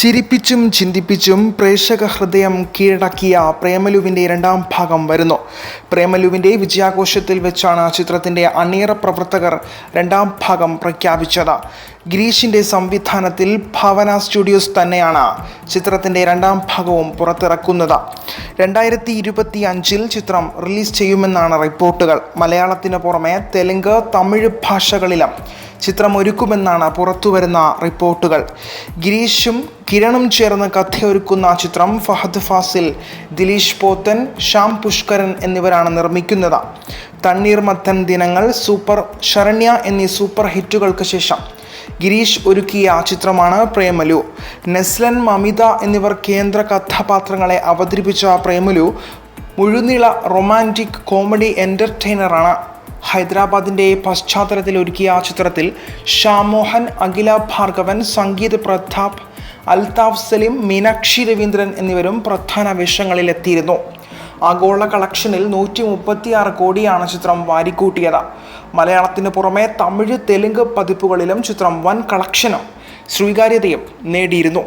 ചിരിപ്പിച്ചും ചിന്തിപ്പിച്ചും പ്രേക്ഷക ഹൃദയം കീഴടക്കിയ പ്രേമലുവിന്റെ രണ്ടാം ഭാഗം വരുന്നു. പ്രേമലുവിന്റെ വിജയാഘോഷത്തിൽ വെച്ചാണ് ചിത്രത്തിന്റെ അണിയറ പ്രവർത്തകർ രണ്ടാം ഭാഗം പ്രഖ്യാപിച്ചത്. ഗിരീഷിന്റെ സംവിധാനത്തിൽ ഭാവന സ്റ്റുഡിയോസ് തന്നെയാണ് ചിത്രത്തിന്റെ രണ്ടാം ഭാഗവും പുറത്തിറക്കുന്നത്. രണ്ടായിരത്തി ഇരുപത്തി അഞ്ചിൽ ചിത്രം റിലീസ് ചെയ്യുമെന്നാണ് റിപ്പോർട്ടുകൾ. മലയാളത്തിന് പുറമെ തെലുങ്ക് തമിഴ് ഭാഷകളിലും ചിത്രം ഒരുക്കുമെന്നാണ് പുറത്തുവരുന്ന റിപ്പോർട്ടുകൾ. ഗിരീഷും കിരണും ചേർന്ന് കഥയൊരുക്കുന്ന ചിത്രം ഫഹദ് ഫാസിൽ ദിലീഷ് പോത്തൻ ശ്യാം പുഷ്കരൻ എന്നിവരാണ് നിർമ്മിക്കുന്നത്. തണ്ണീർമത്തൻ ദിനങ്ങൾ സൂപ്പർ ശരണ്യ എന്നീ സൂപ്പർ ഹിറ്റുകൾക്ക് ശേഷം ഗിരീഷ് ഒരുക്കിയ ചിത്രമാണ് പ്രേമലു. നെസ്ലൻ മമിത എന്നിവർ കേന്ദ്ര കഥാപാത്രങ്ങളെ അവതരിപ്പിച്ച പ്രേമലു മുഴുനീള റൊമാന്റിക് കോമഡി എന്റർടൈനറാണ് ഹൈദരാബാദിന്റെ പശ്ചാത്തലത്തിൽ ഒരുക്കിയ ആ ചിത്രത്തിൽ ഷാമോഹൻ അഖില ഭാർഗവൻ സംഗീത് പ്രതാപ് അൽതാഫ് സലീം മീനാക്ഷി രവീന്ദ്രൻ എന്നിവരും പ്രധാന വേഷങ്ങളിലെത്തിയിരുന്നു. ആഗോള കളക്ഷനിൽ നൂറ്റി മുപ്പത്തിയാറ് കോടിയാണ് ചിത്രം വാരിക്കൂട്ടിയത്. മലയാളത്തിന് പുറമെ തമിഴ് തെലുങ്ക് പതിപ്പുകളിലും ചിത്രം വൻ കളക്ഷനും സ്വീകാര്യതയും നേടിയിരുന്നു.